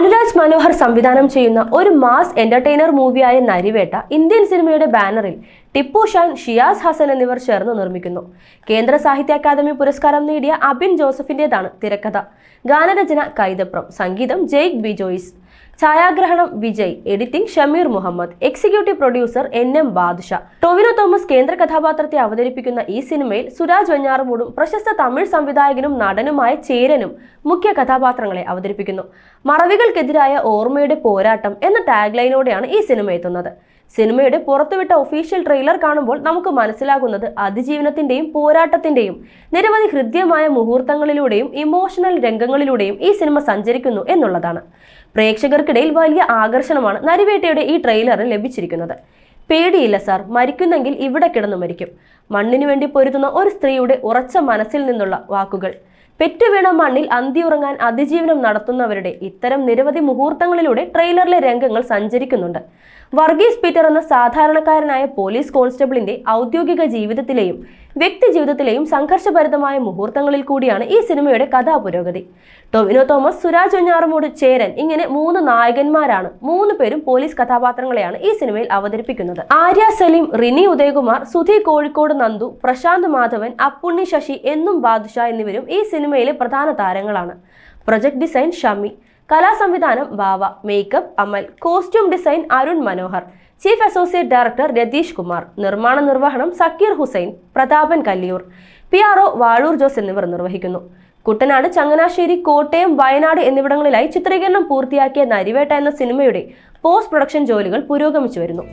അനുരാജ് മനോഹർ സംവിധാനം ചെയ്യുന്ന ഒരു മാസ് എന്റർടൈനർ മൂവിയായ നരിവേട്ട ഇന്ത്യൻ സിനിമയുടെ ബാനറിൽ ടിപ്പു ഷാൻ ഷിയാസ് ഹസൻ എന്നിവർ ചേർന്ന് നിർമ്മിക്കുന്നു. കേന്ദ്ര സാഹിത്യ അക്കാദമി പുരസ്കാരം നേടിയ അബിൻ ജോസഫിന്റേതാണ് തിരക്കഥ. ഗാനരചന കൈതപ്രം സംഗീതം ജെയ്ക് ബിജോയിസ് ഛായാഗ്രഹണം Vijay editing Shameer Muhammad executive producer N M Badusha. Tovino Thomas കേന്ദ്ര കഥാപാത്രത്തെ അവതരിപ്പിക്കുന്ന ഈ സിനിമയിൽ സുരാജ് വെഞ്ഞാറുമൂടും പ്രശസ്ത തമിഴ് സംവിധായകനും നടനുമായ ചേരനും മുഖ്യ കഥാപാത്രങ്ങളെ അവതരിപ്പിക്കുന്നു. മറവികൾക്കെതിരായ ഓർമ്മയുടെ പോരാട്ടം എന്ന ടാഗ്ലൈനോടെയാണ് ഈ സിനിമ എത്തുന്നത്. സിനിമയുടെ പുറത്തുവിട്ട ഒഫീഷ്യൽ ട്രെയിലർ കാണുമ്പോൾ നമുക്ക് മനസ്സിലാകുന്നത് അതിജീവനത്തിന്റെയും പോരാട്ടത്തിന്റെയും നിരവധി ഹൃദ്യമായ മുഹൂർത്തങ്ങളിലൂടെയും ഇമോഷണൽ രംഗങ്ങളിലൂടെയും ഈ സിനിമ സഞ്ചരിക്കുന്നു എന്നുള്ളതാണ്. പ്രേക്ഷകർക്കിടയിൽ വലിയ ആകർഷണമാണ് നരിവേട്ടയുടെ ഈ ട്രെയിലറിൽ ലഭിച്ചിരിക്കുന്നത്. പേടിയില്ല സാർ മരിക്കുന്നെങ്കിൽ ഇവിടെ കിടന്നു മരിക്കും. മണ്ണിനു വേണ്ടി പൊരുതുന്ന ഒരു സ്ത്രീയുടെ ഉറച്ച മനസ്സിൽ നിന്നുള്ള വാക്കുകൾ. പെറ്റുവീണ മണ്ണിൽ അന്തിയുറങ്ങാൻ അതിജീവനം നടത്തുന്നവരുടെ ഇത്തരം നിരവധി മുഹൂർത്തങ്ങളിലൂടെ ട്രെയിലറിലെ രംഗങ്ങൾ സഞ്ചരിക്കുന്നുണ്ട്. വർഗീസ് പീറ്റർ എന്ന സാധാരണക്കാരനായ പോലീസ് കോൺസ്റ്റബിളിന്റെ ഔദ്യോഗിക ജീവിതത്തിലെയും വ്യക്തി ജീവിതത്തിലെയും സംഘർഷഭരിതമായ മുഹൂർത്തങ്ങളിൽ കൂടിയാണ് ഈ സിനിമയുടെ കഥാപുരോഗതി. ടൊവിനോ തോമസ് സുരാജ് ഒഞ്ഞാറമൂട് ചേരൻ ഇങ്ങനെ മൂന്ന് നായകന്മാരാണ്. മൂന്ന് പേരും പോലീസ് കഥാപാത്രങ്ങളെയാണ് ഈ സിനിമയിൽ അവതരിപ്പിക്കുന്നത്. ആര്യ സലീം റിനി ഉദയകുമാർ സുധി കോഴിക്കോട് നന്ദു പ്രശാന്ത് മാധവൻ അപ്പുണ്ണി ശശി എന്നും ബാദുഷ എന്നിവരും ഈ സിനിമയിലെ പ്രധാന താരങ്ങളാണ്. Project design Shami. കലാസംവിധാനം Bava makeup Amal. Costume design Arun Manohar. Chief associate director Ratheesh Kumar നിർമ്മാണ നിർവഹണം സക്കീർ ഹുസൈൻ പ്രതാപൻ കല്ലിയൂർ പി ആർ വാഴൂർ ജോസ് എന്നിവർ നിർവഹിക്കുന്നു. കുട്ടനാട് ചങ്ങനാശ്ശേരി കോട്ടയം വയനാട് എന്നിവിടങ്ങളിലായി ചിത്രീകരണം പൂർത്തിയാക്കിയ നരിവേട്ട എന്ന സിനിമയുടെ പോസ്റ്റ് പ്രൊഡക്ഷൻ ജോലികൾ പുരോഗമിച്ചു വരുന്നു.